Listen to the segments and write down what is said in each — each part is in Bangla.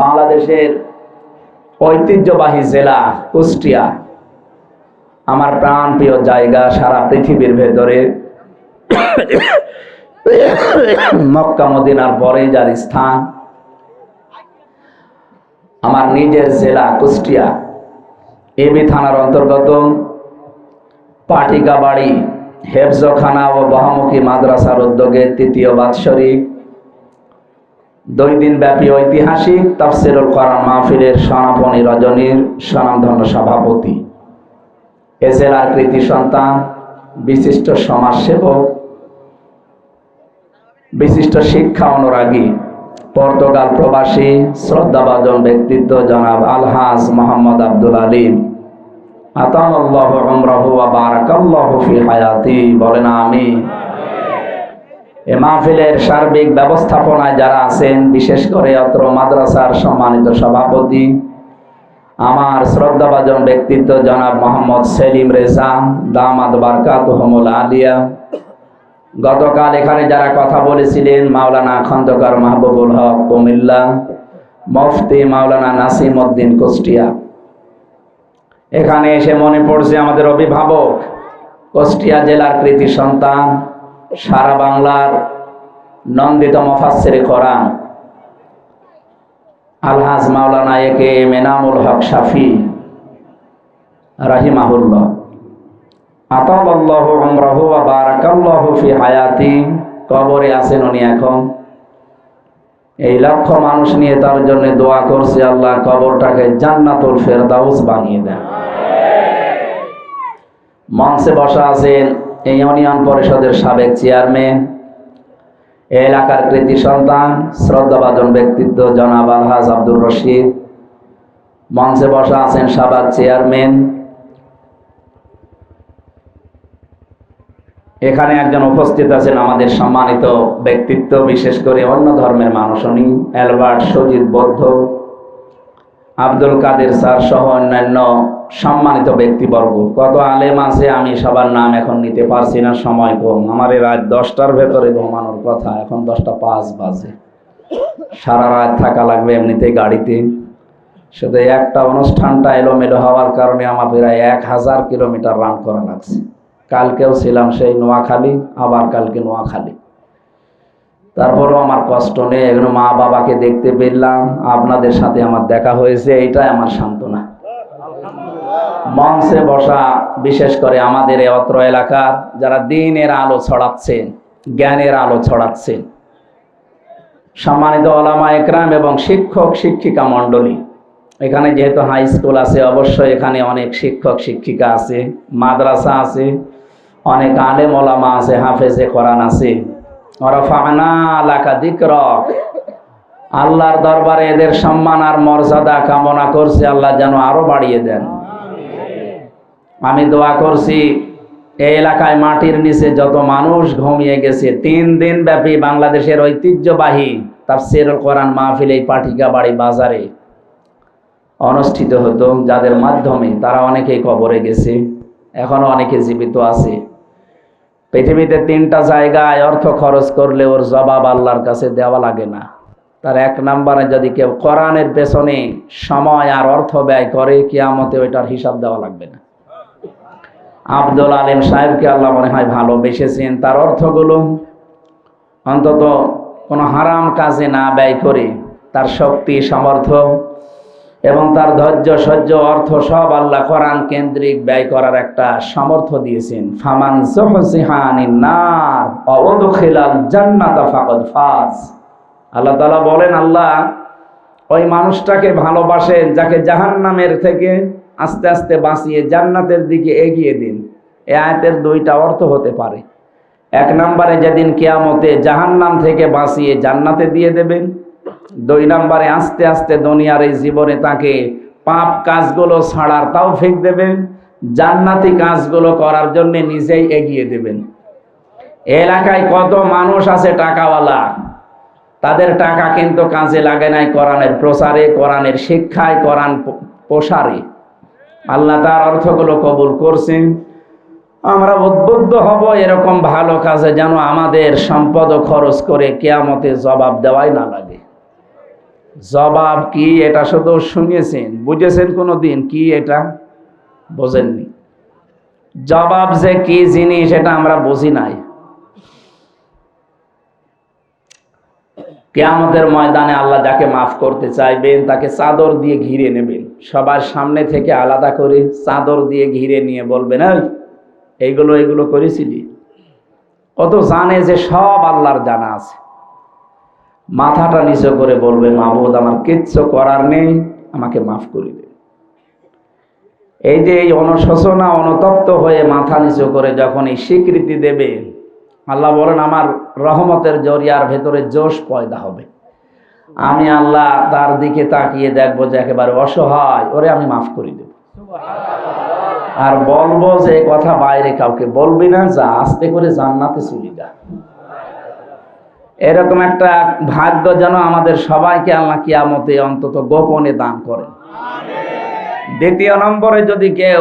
বাংলাদেশের ঐতিহ্যবাহী জেলা কুষ্টিয়া। আমার প্রাণ প্রিয় জায়গা সারা পৃথিবীর ভেতরে। মক্কা, মদিনার পরে যার স্থান। আমার নিজের জেলা কুষ্টিয়া। এবি থানার অন্তর্গত পাটিকাবাড়ি হেফজখানা ও বহুমুখী মাদ্রাসার উদ্যোগে তৃতীয় বাৎসরিক দুই দিন ব্যাপী ঐতিহাসিক তাফসিরুল কোরআন মাহফিলের সনাপনী রজনীর স্বনামধন্য সভাপতি। এ জেলার কৃতি সন্তান, বিশিষ্ট সমাজসেবক, বিশিষ্ট শিক্ষা অনুরাগী, পর্তুগাল প্রবাসী, শ্রদ্ধাভাজন ব্যক্তিত্ব জনাব আলহাজ মোহাম্মদ আব্দুল আলিম। আতাল্লাহ আমরাহু বারাকাল্লাহু ফি হায়াতি, বলেন আমিন। এ মাহফিলের সার্বিক ব্যবস্থাপনায় যারা আছেন, বিশেষ করে অত্র মাদ্রাসার সম্মানিত সভাপতি, আমার শ্রদ্ধাভাজন ব্যক্তিত্ব জনাব মোহাম্মদ সেলিম রেজা দামাদ বারকাতুহমুল আলিয়া। গতকাল এখানে যারা কথা বলেছিলেন, মাওলানা খন্দকার মাহবুবুল হক কুমিল্লা, মফতি মাওলানা নাসিম উদ্দিন কুষ্টিয়া। এখানে এসে মনে পড়ছে আমাদের অভিভাবক কুষ্টিয়া জেলার কৃতি সন্তান সারা বাংলার নন্দিত মফাসের কোরআন আলহাজ মাওলানা একে মেনামুল হক শাফি রাহিমাহুল্লাহ। আতাল্লাহু উমরাহু ওয়া বারাকাল্লাহু ফি হায়াতি। কবরে আছেন উনি এখন। এই লক্ষ মানুষ নিয়ে তার জন্য দোয়া করছে, আল্লাহ কবরটাকে জান্নাতুল ফেরদাউস বানিয়ে দেন। মঞ্চে বসা আছেন এই ইউনিয়ন পরিষদের সাবেক চেয়ারম্যান, এলাকার কৃতি সন্তান, শ্রদ্ধাভাজন ব্যক্তিত্ব জনাব আলহাজ আব্দুর রশিদ, মঞ্চে বসা আছেন সাবেক চেয়ারম্যান। এখানে একজন উপস্থিত আছেন আমাদের সম্মানিত ব্যক্তিত্ব, বিশেষ করে অন্য ধর্মের মানুষ, উনি অ্যালবার্ট সজিত বৌদ্ধ। আব্দুল কাদের স্যার সহ অন্যান্য সম্মানিত ব্যক্তিবর্গ। কত আলেম আছে আমি সবার নাম এখন নিতে পারছি না, সময় কম। আমার এই রাত দশটার ভেতরে ঘুমানোর কথা, এখন দশটা পাঁচ বাজে। সারা রাত থাকা লাগবে এমনিতেই গাড়িতে। শুধু একটা অনুষ্ঠানটা এলোমেলো হওয়ার কারণে আমার প্রায় এক হাজার কিলোমিটার রান করা লাগছে। কালকেও ছিলাম সেই নোয়াখালী, আবার কালকে নোয়াখালী। তারপরেও আমার কষ্ট নেই এগুলো মা বাবাকে দেখতে পেলাম, আপনাদের সাথে আমার দেখা হয়েছে এটাই আমার সান্ত্বনা। মঞ্চে বসা, বিশেষ করে আমাদের এই অত্র এলাকার, যারা দিনের আলো ছড়াচ্ছেন, জ্ঞানের আলো ছড়াচ্ছেন। সম্মানিত ওলামা একরাম এবং শিক্ষক, শিক্ষিকা মণ্ডলী, এখানে যেহেতু হাই স্কুল আছে, অবশ্যই এখানে অনেক শিক্ষক, শিক্ষিকা আছে, মাদ্রাসা আছে, অনেক আলেম ওলামা আছে, হাফেজে কোরআন আছে। আল্লাহর দরবারে এদের সম্মান আর মর্যাদা কামনা করছে, আল্লাহ যেন আরও বাড়িয়ে দেন। আমি দোয়া করছি এই এলাকায় মাটির নিচে যত মানুষ ঘুমিয়ে গেছে, তিন দিন ব্যাপী বাংলাদেশের ঐতিহ্যবাহী তাফসিরুল কোরআন মাহফিল এই পাটিকা বাড়ি বাজারে অনুষ্ঠিত হতো। যাদের মাধ্যমে তারা অনেকেই কবরে গেছে, এখনও অনেকে জীবিত আছে। পৃথিবীতে তিনটা জায়গায় অর্থ খরচ করলে ওর জবাব আল্লাহর কাছে দেওয়া লাগে না। তার এক নম্বরে যদি কেউ কোরআনের পেছনে সময় আর অর্থ ব্যয় করে, কিয়ামতে ওইটার হিসাব দেওয়া লাগবে না। আব্দুল আলিম সাহেবকে আল্লাহ মনে হয় ভালোবেসেছেন তার অর্থগুলো। অন্তত কোনো হারাম কাজে না ব্যয় করে তার শক্তি, সামর্থ্য এবং তার ধৈর্য, সহ্য, অর্থ সব আল্লাহ কোরআন কেন্দ্রিক ব্যয় করার একটা সামর্থ্য দিয়েছেন। ফামান নার ফাজ। আল্লাহ তাআলা বলেন, আল্লাহ ওই মানুষটাকে ভালোবাসেন যাকে জাহান্নামের থেকে আস্তে আস্তে বাঁচিয়ে জান্নাতের দিকে এগিয়ে দিন। এ আয়াতের দুইটা অর্থ হতে পারে। এক নম্বরে, যেদিন কেয়ামতে জাহান্নাম থেকে বাঁচিয়ে জান্নাতে দিয়ে দেবেন দুই নম্বরে আস্তে আস্তে দুনিয়ার এই জীবনে তাকে পাপ কাজগুলো ছাড়ার তাও ফেক দেবেন, জান্নাতি কাজগুলো করার জন্য নিজেই এগিয়ে দেবেন। এলাকায় কত মানুষ আছে টাকাওয়ালা, তাদের টাকা কিন্তু কাজে লাগে নাই কোরআনের প্রচারে, কোরআনের শিক্ষায়, কোরআন প্রসারে। আল্লাহ তার অর্থগুলো কবুল করছেন। আমরা উদ্বুদ্ধ হব এরকম ভালো কাজে যেন আমাদের সম্পদ খরচ করে কেয়ামতে জবাব দেওয়াই না লাগে। জবাব কি এটা শুধু শুনিয়েছেন বুঝেছেন কোনো দিন কি এটা? বোঝেননি। জবাব যে কি জিনিস এটা আমরা বুঝি নাই। কেয়ামতের ময়দানে আল্লাহ যাকে মাফ করতে চাইবেন তাকে চাদর দিয়ে ঘিরে নেবেন। সবার সামনে থেকে আলাদা করে চাদর দিয়ে ঘিরে নিয়ে বলবেন "এই, এইগুলো এগুলো করেছিলি? কত জানে যে সব আল্লাহর জানা আছে। মাথাটা নিচু করে বলবে মাহবুদ আমার কিচ্ছু করার নেই, আমাকে মাফ করে দে। এই যে এই অনুশোচনা অনুতপ্ত হয়ে মাথা নিচু করে যখন এই স্বীকৃতি দেবে, আল্লাহ বলেন, আমার রহমতের জরিয়ার ভেতরে জোশ পয়দা হবে। আমি আল্লাহ তার দিকে তাকিয়ে দেখব যে একেবারে অসহায়, ওরে আমি মাফ করি দেব। আর বলব যে কথা বাইরে কাউকে বলবি না, যা আস্তে করে জান্নাতে চলে যা। এরকম একটা ভাগ্য যেন আমাদের সবাইকে আল্লাহ কিয়ামতে অন্তত গোপনে দান করে। দ্বিতীয় নম্বরে যদি কেউ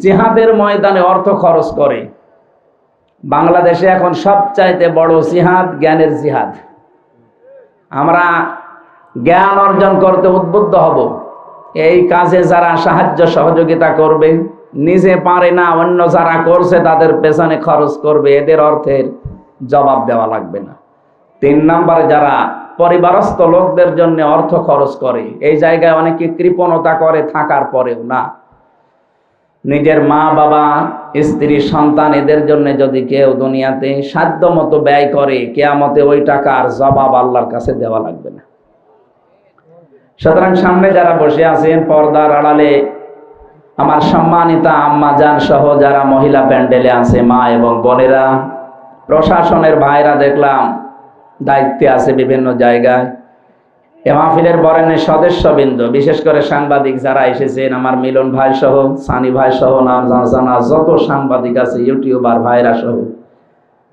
জিহাদের ময়দানে অর্থ খরচ করে বাংলাদেশে এখন সবচাইতে বড় জিহাদ জ্ঞানের জিহাদ। আমরা জ্ঞান অর্জন করতে উদ্বুদ্ধ হব। এই কাজে যারা সাহায্য সহযোগিতা করবে নিজে পারে না অন্য যারা করছে তাদের পেছনে খরচ করবে এদের অর্থের জবাব দেওয়া লাগবে না। তিন নম্বরে, যারা পরিবারস্থ লোকদের জন্য অর্থ খরচ করে, এই জায়গায় অনেকে কৃপণতা করে থাকার পরেও না। নিজের মা, বাবা, স্ত্রী, সন্তান, এদের জন্য যদি কেউ দুনিয়াতে সাধ্য মতো ব্যয় করে, কেয়ামতে ওই টাকার জবাব আল্লাহর কাছে দেওয়া লাগবে না। সুতরাং সামনে যারা বসে আছেন, পর্দার আড়ালে, আমার সম্মানিতা আম্মা, জান সহ যারা মহিলা প্যান্ডেলে আছে, মা এবং বোনেরা, প্রশাসনের ভাইরা দেখলাম দায়িত্বে আছে বিভিন্ন জায়গায়। এ মাহফিলের বরেণ্যের সদস্যবৃন্দ, বিশেষ করে সাংবাদিক যারা এসেছেন, আমার মিলন ভাই সহ, সানি ভাই সহ, নাম জানা যত সাংবাদিক আছে, ইউটিউবার ভাইরা সহ,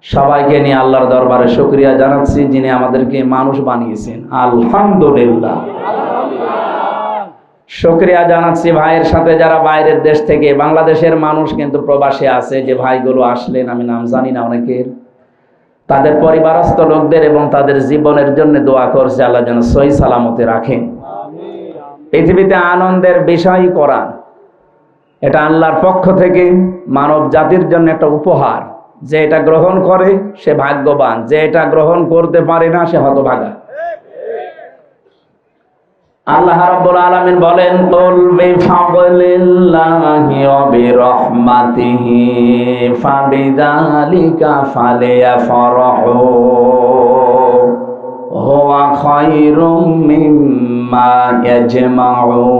সবাইকে নিয়ে আল্লাহর দরবারে শুক্রিয়া জানাচ্ছি যিনি আমাদেরকে মানুষ বানিয়েছেন। আলহামদুলিল্লাহ। শুক্রিয়া জানাচ্ছি ভাইয়ের সাথে যারা বাইরের দেশ থেকে, বাংলাদেশের মানুষ কিন্তু প্রবাসে আছে, যে ভাইগুলো আসলেন, আমি নাম জানি না অনেকের। তাদের পরিবারস্থ লোকদের এবং তাদের জীবনের জন্য দোয়া করছে আল্লাহ যেন সই সালামতে রাখেন পৃথিবীতে আনন্দের বিষয় করা এটা আল্লাহর পক্ষ থেকে মানব জাতির জন্য একটা উপহার। যে এটা গ্রহণ করে, সে ভাগ্যবান। যে এটা গ্রহণ করতে পারে না, সে হতভাগা। আল্লাহ রাব্বুল আলামিন বলেন, কুল বিফাদলিল্লাহি ওয়া বিরহমাতিহি, ফাবিযালিকা ফালিয়াফরাহু, হুয়া খায়রুম মিম্মা ইয়াজমাউন।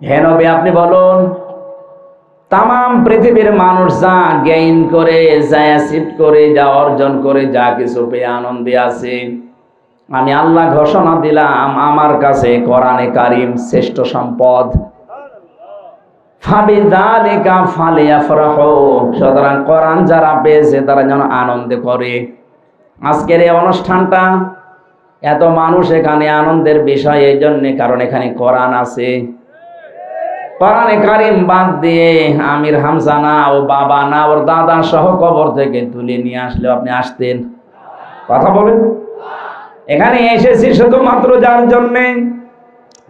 হে নবী, আপনি বলুন তাম পৃথিবীর মানুষ যা গেইন করে, যা অ্যাচিভ করে, যা অর্জন করে, যা কিছু পেয়ে আনন্দে আছে আমি আল্লাহ ঘোষণা দিলাম, আমার কাছে কোরআনে কারিম শ্রেষ্ঠ সম্পদ। যারা পেয়েছে, তারা যেন আনন্দে করে। আজকের এই অনুষ্ঠানটা, এত মানুষ এখানে আনন্দের বিষয়, এই জন্যে কারণ এখানে আছে। কারিম বাদ দিয়ে আমির হামজা না, ও বাবা না, ওর দাদা সহ কবর থেকে তুলে নিয়ে আসলে আপনি আসতেন। কথা বলেন। এখানে এসেছি শুধুমাত্র যার জন্যে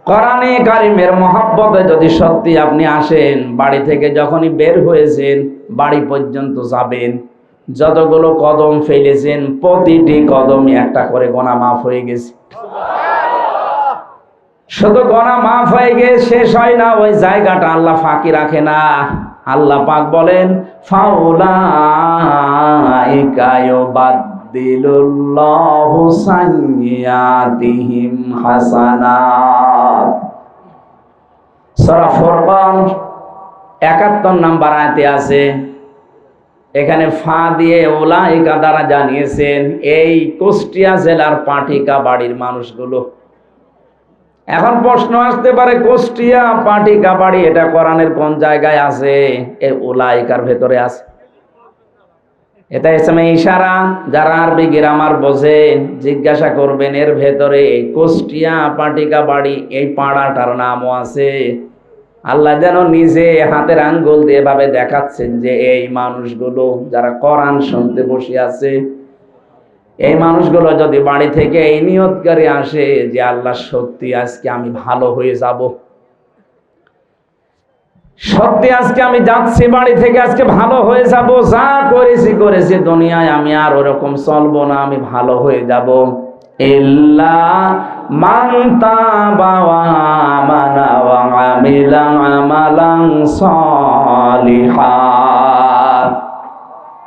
কোরআনে কারিমের মহাব্বতে যদি সত্যি আপনি আসেন, বাড়ি থেকে যখনই বের হয়েছেন, বাড়ি পর্যন্ত যাবেন, যতগুলো কদম ফেলেছেন, প্রতিটি কদমই একটা করে গোনা মাফ হয়ে গেছে। শুধু গোনা মাফ হয়ে গিয়ে শেষ হয় না, ওই জায়গাটা আল্লাহ ফাঁকি রাখে না। আল্লাহ পাক বলেন ফাউলা ইউবাদদিলুল্লাহু সাইয়্যাতিহিম হাসানাত সূরা ফুরকান 71 নাম্বার আয়াতে আছে, এখানে ফা দিয়ে ওলাইকা দ্বারা জানিয়েছেন, এই কুষ্টিয়া জেলার পাটিকা বাড়ির মানুষগুলো। এখন প্রশ্ন আসতে পারে, কুষ্টিয়া পাটিকা বাড়ি এটা কোরআনের কোন জায়গায় আছে? এ ওলাইকার ভেতরে আছে। এটা এসমে ইশারা। যারা আরবি গ্রামার বোঝে, জিজ্ঞাসা করবেন, এর ভেতরে কুষ্টিয়া, পাটিকা বাড়ি, এই পাড়াটার নামও আছে। আল্লাহ যেন নিজে হাতের আঙ্গুল দিয়ে এভাবে দেখাচ্ছেন যে এই মানুষগুলো, যারা কোরআন শুনতে বসে আছে, এই মানুষগুলো যদি বাড়ি থেকে এই নিয়তকারী আসে যে, আল্লাহ, সত্যি আজকে আমি ভালো হয়ে যাব। সত্যি আজকে আমি যাচ্ছি বাড়ি থেকে, আজকে ভালো হয়ে যাব, যা করেছি করেছি। দুনিয়ায় আমি আর ওরকম চলবো না, আমি ভালো হয়ে যাব। ইল্লা মান তাবা ওয়া আমানা ওয়া আমিলা সালিহা।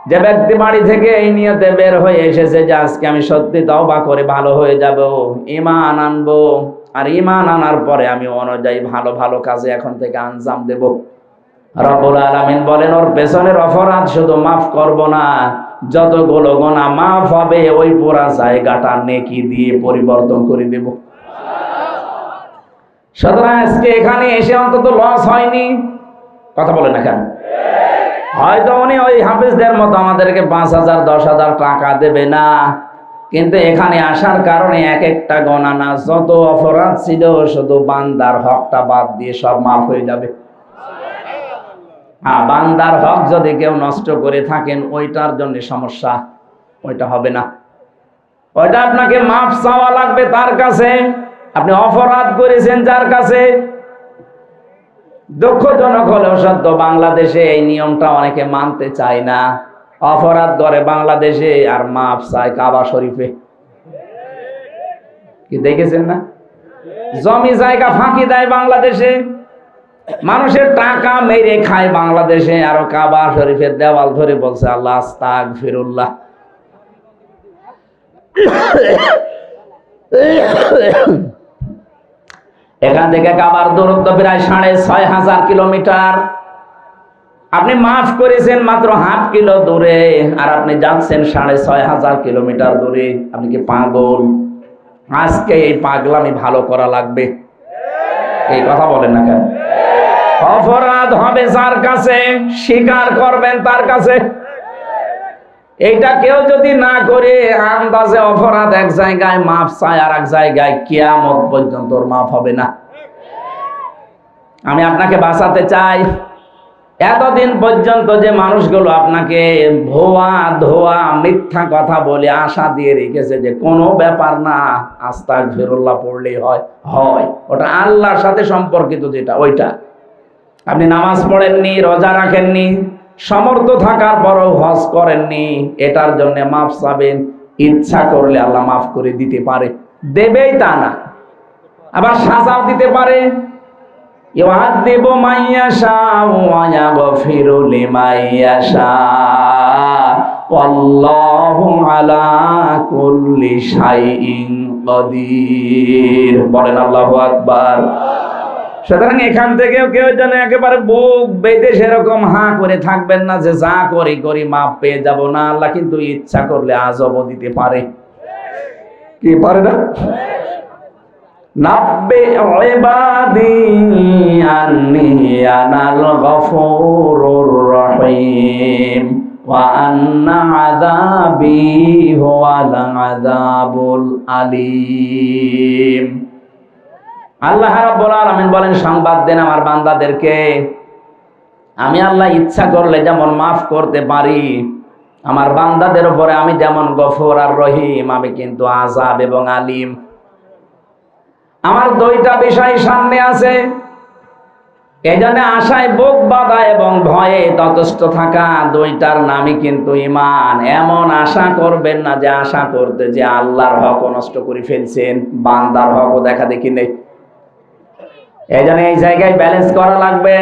যে ব্যক্তি বাড়ি থেকে এই নিয়তে বের হয়ে এসেছে যে আজকে আমি সত্যি তওবা করে ভালো হয়ে যাব ইমান আনব। আর ঈমান আনার পরে আমি অনুযায়ী ভালো ভালো কাজে এখন থেকে আঞ্জাম দেব। রব্বুল আলামিন বলেন, ওর পেছনের অপরাধ শুধু মাফ করব না, যতগুলো গোনা মাফ হবে, ওই পুরা জায়গাটা নেকি দিয়ে পরিবর্তন করে দেব। সুতরাং আজকে এখানে এসে অন্তত লস হয়নি। কথা বলে না কেন? হয়তো উনি ওই হাফিজদের মতো আমাদেরকে পাঁচ হাজার, দশ হাজার টাকা দেবে না। কিন্তু এখানে আসার কারণে এক একটা গণনা যত অপরাধ ছিল, শুধু বান্দার হকটা বাদ দিয়ে সব মাফ হয়ে যাবে। হ্যাঁ বান্দার হক যদি কেউ নষ্ট করে থাকেন, ওইটার জন্য সমস্যা, ওইটা হবে না। ওইটা আপনাকে মাফ চাওয়া লাগবে তার কাছে। আপনি অপরাধ করেছেন যার কাছে। দুঃখজনক হলেও সত্য, বাংলাদেশে এই নিয়মটা অনেকে মানতে চায় না। অপরাধ করে বাংলাদেশে আর মাফ চায় কাবা শরীফে। কি দেখেছেন না? জমি জায়গা ফাঁকি দেয় বাংলাদেশে, মানুষের টাকা মেরে খায় বাংলাদেশে, আরও কাবা শরীফের দেওয়াল ধরে বলছে আল্লাহ আস্তাক ফিরুল্লাহ এখান থেকে কাবার দূরত্ব প্রায় সাড়ে ছয় হাজার কিলোমিটার। আপনি মাফ করেছেন মাত্র হাফ কিলো দূরে, আর আপনি যাচ্ছেন সাড়ে ছয় হাজার কিলোমিটার দূরে। আপনি কি পাগল? আজকে এই পাগলামি ভালো করা লাগবে? এই কথা বলেন না কেন? অপরাধ হবে যার কাছে, স্বীকার করবেন তার কাছে। এইটা কেউ যদি না করে, আন্দাজে অপরাধ এক জায়গায় মাপ চায়, আর এক জায়গায় কেয়ামত পর্যন্ত মাফ হবে না। আমি আপনাকে বাঁচাতে চাই। এতদিন পর্যন্ত যে মানুষগুলো আপনাকে ভোয়া, ধোয়া, মিথ্যা কথা বলে আশা দিয়ে রেখেছে যে কোনো ব্যাপার না আস্তাক ফেরুল্লাহ পড়লেই হয় হয়। ওটা আল্লাহর সাথে সম্পর্কিত যেটা, ওইটা। আপনি নামাজ পড়েননি, রোজা রাখেননি, সমর্থ থাকার পরও হজ করেননি, এটার জন্য মাফ চাবেন, ইচ্ছা করলে আল্লাহ মাফ করে দিতে পারে। দেবেই তা না। আবার সাজাও দিতে পারে। ইউআযিবু মাইয়াশা ওয়া ইয়াগফিরু লিমাইয়াশা ওয়াল্লাহু আলা কুল্লি শাইইন কাদির। বলেন আল্লাহু আকবার। সুতরাং এখান থেকেও কেউ যেন একেবারে বুক বেঁধে সেরকম হাঁ করে থাকবেন না যে যা করি করি মাপ পেয়ে যাব না। আল্লাহ কিন্তু ইচ্ছা করলে আজবও দিতে পারে। কি পারে না? নাব্বে আন্নি আল্লাহ বলেন, সংবাদ দেন আমার বান্দাদেরকে। আমি আল্লাহ ইচ্ছা করলে যেমন মাফ করতে পারি, আমার বান্দাদের উপরে আমি যেমন গফর আর রহিম, আমি কিন্তু আজাব এবং আলিম। আমার দুইটা বিষয় সামনে আছে। এই জন্য আশায় বুক বাঁধা এবং ভয়ে ততস্থ থাকা দুইটার নামই কিন্তু ইমান এমন আশা করবেন না যে আশা করতে যে আল্লাহর হক নষ্ট করে ফেলছেন, বান্দার হকও দেখা দেখি নেই। এই জন্য এই জায়গায় ব্যালেন্স করা লাগবে।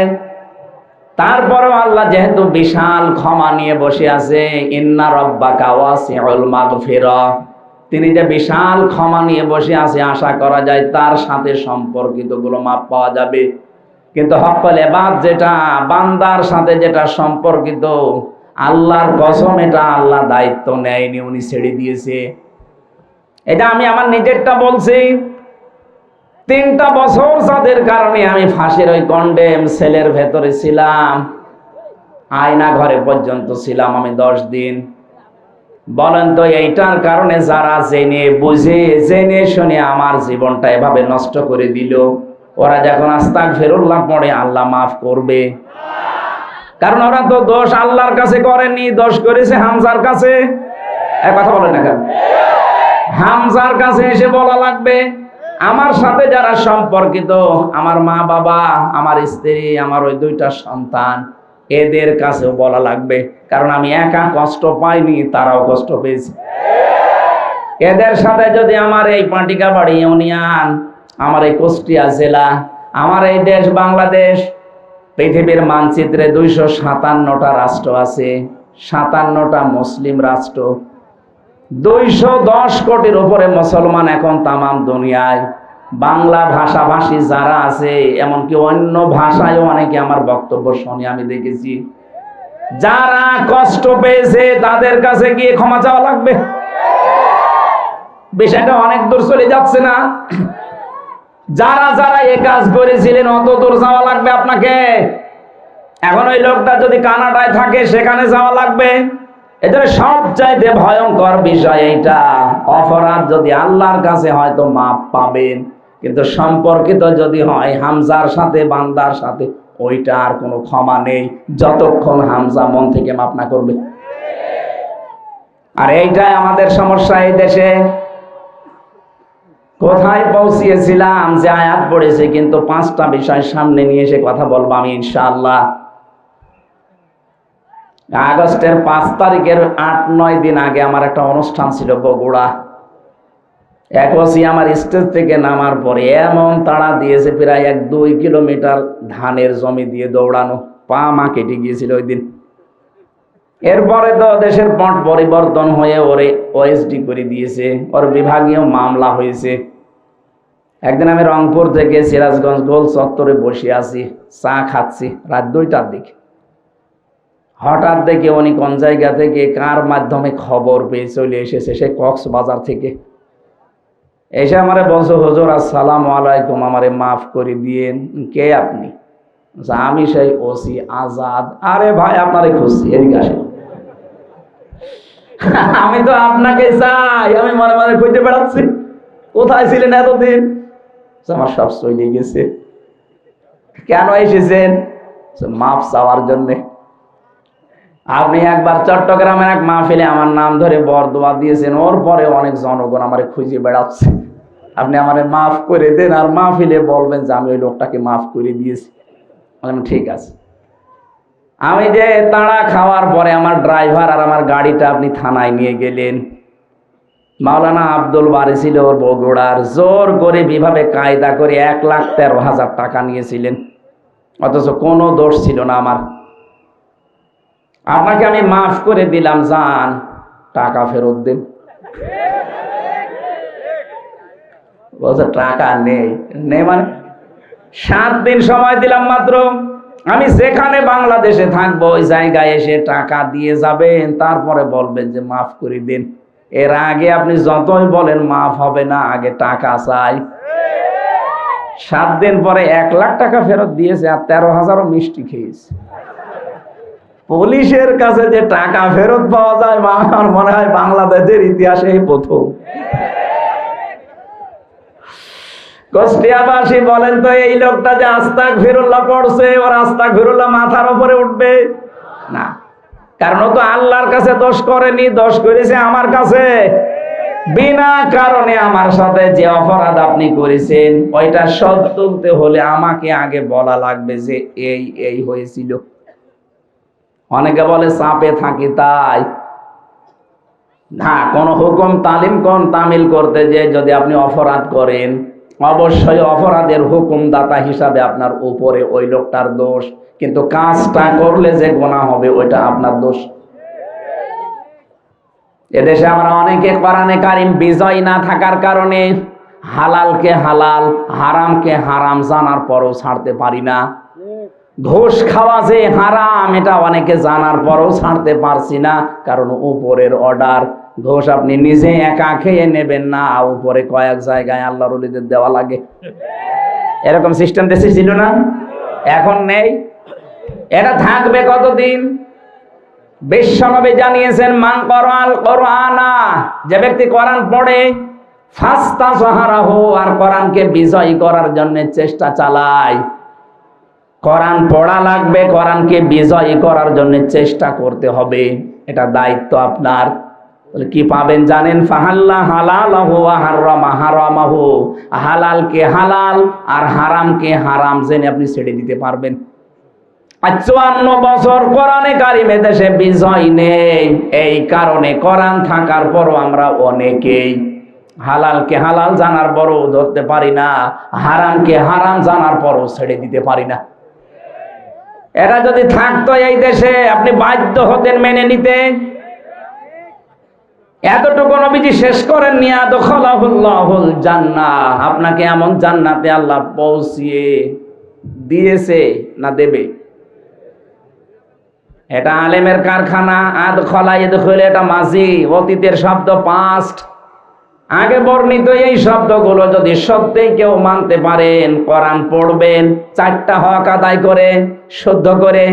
তারপরেও আল্লাহ যেহেতু বিশাল ক্ষমা নিয়ে বসে আছে, ইন্না রব্বাকা ওয়াসিউল মাগফিরা। তিনি যে বিশাল ক্ষমা নিয়ে বসে আছে, আশা করা যায় তার সাথে সম্পর্কিতগুলো মাপ পাওয়া যাবে। কিন্তু হকল এবাদ যেটা, বান্দার সাথে যেটা সম্পর্কিত, আল্লাহর কসম এটা আল্লাহ দায়িত্ব নেয়নি, উনি ছেড়ে দিয়েছে। এটা আমি আমার নিজেরটা বলছি, তিনটা বছর যাদের কারণে আমি ফাঁসির ওই কন্ডেম সেলের ভেতরে ছিলাম, আয়না ঘরে পর্যন্ত ছিলাম আমি দশ দিন। বলেন তো, এইটার কারণে যারা জেনে বুঝে, জেনে শুনে আমার জীবনটা এভাবে নষ্ট করে দিল, ওরা যখন আস্তাক ফেরুল্লাহ পড়ে, আল্লাহ মাফ করবে। কারণ ওরা তো দোষ আল্লাহর কাছে করেনি, দোষ করেছে হামজার কাছে। এক কথা বলেন না হামজার কাছে এসে বলা লাগবে, আমার সাথে যারা সম্পর্কিত, আমার মা বাবা, আমার স্ত্রী, আমার ওই দুইটা সন্তান এদের কাছেও বলা লাগবে, কারণ আমি একা কষ্ট পাইনি, তারাও কষ্ট পেয়েছে। এদের সাথে যদি আমার এই পাটিকাবাড়ি ইউনিয়ন, আমার এই কুষ্টিয়া জেলা, আমার এই দেশ বাংলাদেশ, পৃথিবীর মানচিত্রে দুইশো সাতান্নটা রাষ্ট্র আছে, সাতান্নটা মুসলিম রাষ্ট্র। দুইশো দশ কোটির উপরে মুসলমান এখন তামাম দুনিয়ায়। বাংলা ভাষাভাষী যারা আছে, এমনকি অন্য ভাষায়ও অনেকে আমার বক্তব্য শুনে আমি দেখেছি। যারা কষ্ট পেয়েছে, তাদের কাছে গিয়ে ক্ষমা চাওয়া লাগবে। বিষয়টা অনেক দূর চলে যাচ্ছে না। যারা যারা এ কাজ করেছিলেন, অত দূর যাওয়া লাগবে আপনাকে। এখন ওই লোকটা যদি কানাডায় থাকে, সেখানে যাওয়া লাগবে। এদের সবচাইতে ভয়ঙ্কর বিষয় এইটা। অপরাধ যদি আল্লাহর কাছে হয়তো মাপ পাবেন। কিন্তু সম্পর্কিত যদি হয়, হামজার সাথে, বান্দার সাথে, ওইটা আর কোনো ক্ষমা নেই। যতক্ষণ হামজা মন থেকে মাপ না করবে। আর এইটাই আমাদের সমস্যা এই দেশে। কোথায় পৌঁছিয়েছিলাম? যে আয়াত পড়েছে, কিন্তু পাঁচটা বিষয় সামনে নিয়ে এসে কথা বলব আমি, ইনশাআল্লাহ। আগস্টের পাঁচ তারিখের আট নয় দিন আগে আমার একটা অনুষ্ঠান ছিল বগুড়া। একবছর আমার স্টেজ থেকে নামার পরে এমন তাড়া দিয়েছে প্রায় এক দুই কিলোমিটার ধানের জমি দিয়ে দৌড়ানো। পা মা কেটে গিয়েছিল ওই দিন। এরপরে তো দেশের পট পরিবর্তন হয়ে ওরে ওএসডি করে দিয়েছে। ওর বিভাগীয় মামলা হয়েছে। একদিন আমি রংপুর থেকে সিরাজগঞ্জ গোল চত্বরে বসে আছি, চা খাচ্ছি রাত দুইটার দিকে। হঠাৎ দেখে উনি কোন জায়গা থেকে কার মাধ্যমে খবর পেয়ে চলে এসেছে সে কক্সবাজার থেকে। এসে আমারে বলছো, হুজুর, আসসালাম আলাইকুম, আমারে মাফ করে দিয়েন। কে আপনি? আমি সেই ওসি আজাদ। আরে ভাই, আপনারে খুশি এদিকে আসেন। আমি তো আপনাকে চাই, আমি মনে মনে খুঁজে বেড়াচ্ছি। কোথায় ছিলেন এতদিন? আমার সব চলে গেছে। কেন এসেছেন? মাফ চাওয়ার জন্যে। আপনি একবার চট্টগ্রামের এক মাহফিলে আমার নাম ধরে বরদোয়া দিয়েছেন। ওর পরে অনেক জনগণ আমার খুঁজে বেড়াচ্ছে। আপনি আমারে মাফ করে দেন আর মাহফিলে বলবেন যে আমি ওই লোকটাকে মাফ করে দিয়েছি। ঠিক আছে। আমি যে তাড়া খাওয়ার পরে আমার ড্রাইভার আর আমার গাড়িটা আপনি থানায় নিয়ে গেলেন। মাওলানা আব্দুল বারি ছিল বগুড়ার। জোর করে বিভাবে কায়দা করে এক লাখ তেরো হাজার টাকা নিয়েছিলেন। অথচ কোনো দোষ ছিল না আমার। আপনাকে আমি মাফ করে দিলাম, যান। টাকা ফেরত দিন। বলছে, টাকা নেই। নেই মানে সাত দিন সময় দিলাম মাত্র। আমি যেখানে বাংলাদেশে থাকব, ওই জায়গায় এসে টাকা দিয়ে যাবেন, তারপরে বলবেন যে, মাফ করে দিন। এর আগে আপনি যতই বলেন, মাফ হবে না, আগে টাকা চাই। সাত দিন পরে এক লাখ টাকা ফেরত দিয়েছে আর তেরো হাজারও মিষ্টি খেয়েছে। পুলিশের কাছে যে টাকা ফেরত পাওয়া যায় আমার মনে হয় বাংলাদেশের ইতিহাসে প্রথম। কুষ্টিয়াবাসী বলেন তো, এই লোকটা যে আস্তাক ফিরুল্লাহ পড়ছে, ওর আস্তাক ফিরুল্লাহ মাথার উপরে উঠবে? না। কারণ ও তো আল্লাহর কাছে দোষ করেনি, দোষ করেছে আমার কাছে। বিনা কারণে আমার সাথে যে অপরাধ আপনি করেছেন, ওইটা তুলতে হলে আমাকে আগে বলা লাগবে যে এই এই হয়েছিল। অনেকে বলে চাপে থাকি তাই। না, কোন হুকুম তালিম কোন তামিল করতে যে যদি আপনি অপরাধ করেন অবশ্যই অপরাধের হুকুমদাতা হিসাবে আপনার উপরে ওই লোকটার দোষ। কিন্তু কাজটা করলে যে গোনা হবে, ওইটা আপনার দোষ। এদেশে আমরা অনেকে কোরআনে কারিম বিজয় না থাকার কারণে হালালকে হালাল, হারামকে হারাম জানার পরও ছাড়তে পারি না। ঘোষ খাওয়া যে হারাম, এটা অনেকে জানার পরও ছাড়তে পারছি না, কারণ উপরের অর্ডার ঘোষ আপনি নিজে একা খেয়ে নেবেন না, উপরে কয়েক জায়গায় আল্লাহ রলিদের দেওয়া লাগে। এরকম সিস্টেম দেশে ছিল না? এখন নেই। এটা থাকবে কতদিন? বিশ্বনবী জানিয়েছেন, মান করাল কোরআনা। যে ব্যক্তি কোরআন পড়ে, ফাস্তা সাহারাহ আর কোরআনকে বিজয় করার জন্য চেষ্টা চালায়। কোরআন পড়া লাগবে, কোরআনকে বিজয় করার জন্য চেষ্টা করতে হবে। এটা দায়িত্ব আপনার। তাহলে কি পাবেন জানেন? ফাহাল্লা হাররামা হারামাহু। হালালকে হালাল আর হারামকে হারাম জেনে আপনি ছেড়ে দিতে পারবেন। চুয়ান্ন বছর কোরআনে কারিমে দেশে বিজয় নেই। এই কারণে কোরআন থাকার পরও আমরা অনেকেই হালালকে হালাল জানার পরও ধরতে পারি না হারামকে হারাম জানার পরও ছেড়ে দিতে পারি না। এটা যদি থাকতো এই দেশে, আপনি বাধ্য হতেন মেনে নিতে। এতটুকু নবীজি শেষ করেন নিয়া দখলাহুল্লাহুল জান্নাত আপনাকে এমন জান্নাতে আল্লাহ পৌঁছিয়ে দিয়েছে না দেবে? এটা আলেমের কারখানা আদ খলা এদ এটা মাঝি, অতীতের শব্দ পাস্ট আগে বর্ণিত এই শব্দগুলো যদি সত্যি কেউ মানতে পারেন, কোরআন পড়বেন, চারটা হক আদায় করে, শুদ্ধ করে,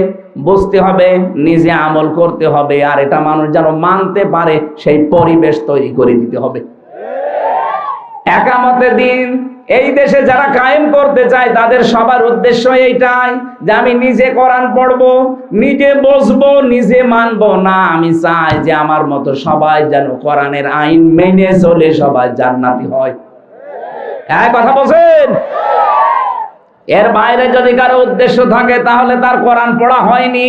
বুঝতে হবে, নিজে আমল করতে হবে, আর এটা মানুষ যেন মানতে পারে, সেই পরিবেশ তৈরি করে দিতে হবে। একামতের দিন এই দেশে যারা কায়েম করতে চায়, তাদের সবার উদ্দেশ্য এইটাই যে আমি নিজে কোরআন পড়ব, নিজে বসবো, নিজে মানবো। না, আমি চাই যে আমার মতো সবাই যেন কোরআনের আইন মেনে চলে, সবাই জান্নাতি হয়। হ্যাঁ কথা বলছেন? এর বাইরে যদি কারও উদ্দেশ্য থাকে, তাহলে তার কোরআন পড়া হয়নি।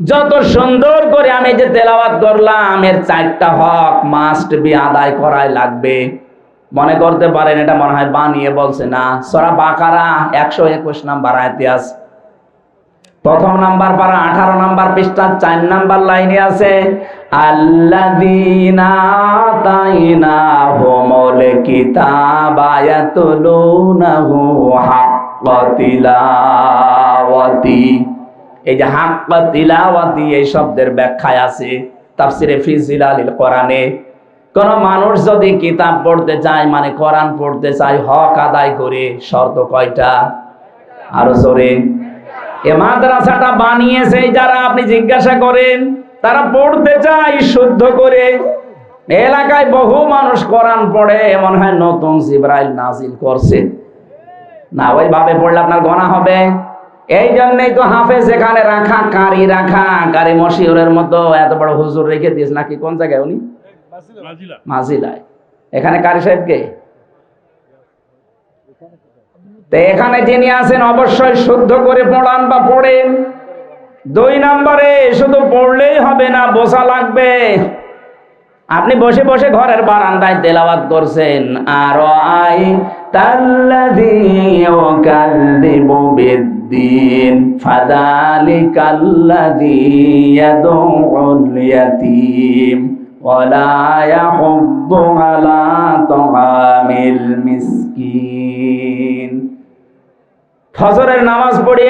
যত সুন্দর করে আমি যে তেলাওয়াত করলাম, এর চারটা হক মাস্ট বি আদায় করাই লাগবে। মনে করতে পারেন, এটা মনে হয় বানিয়ে বলছে। না, সরা বাকারা একশো একুশ নাম্বার আয়তে প্রথম নাম্বার পারা, আঠারো নাম্বার পৃষ্ঠা, চার নাম্বার লাইনে আছে আল্লাদিনা তাইনা হোমল কিতাবায়াতুলুনাহু হাক্কা এই শব্দের ব্যাখ্যায় আছে, তাফসিরে ফি জিলালিল কোরআনে কোন মানুষ যদি কিতাব পড়তে চায় মানে কোরআন পড়তে চায়, হক আদায় করে, শর্ত কয়টা? আরও জোরে। এ মাদ্রাসাটা বানিয়েছে যারা আপনি জিজ্ঞাসা করেন, তারা পড়তে চায় শুদ্ধ করে। এলাকায় বহু মানুষ কোরআন পড়ে মনে হয় নতুন জিব্রাইল নাজিল করছে। না, ওইভাবে পড়লে আপনার গণা হবে। এই জন্যই তো হাফেজ এখানে রাখা, কারি রাখা, কারি মশিউরের মতো এত বড় হুজুর রেখে দিয়েছে। নাকি কোন জায়গায় উনি? মাজিলায় এখানে কারি সাহেবকে তো এখানে যিনি আছেন অবশ্যই শুদ্ধ করে পড়ান বা পড়েন। দুই নম্বরে শুধু পড়লেই হবে না বসা লাগবে। আপনি বসে বসে ঘরের বারান্দায় তেলাওয়াত করছেন। আর আই ফাযালিকাল্লাযী ইয়াদউল ইয়াতীম। ওয়ালা ইয়াহুদ্দু আলা তাআমিল মিসকিন ফজরের নামাজ পড়ে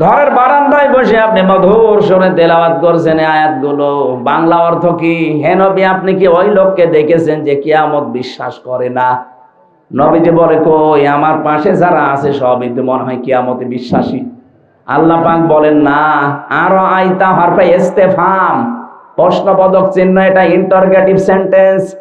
ঘরের বারান্দায় বসে আপনি মধুর সরে তেলাওয়াত করছেন আয়াতগুলো। বাংলা অর্থ কি? হে নবী, আপনি কি ওই লোককে দেখেছেন যে কিয়ামত বিশ্বাস করে না? নবীজি বলে, কই, আমার পাশে যারা আছে সবই তো মনে হয় কিয়ামতে বিশ্বাসী। আল্লাহ পাক বলেন, না, আরও আইতা হরফে ইস্তেফাম। প্রশ্নবোধক চিহ্ন এটা ইন্টারগেটিভ সেন্টেন্স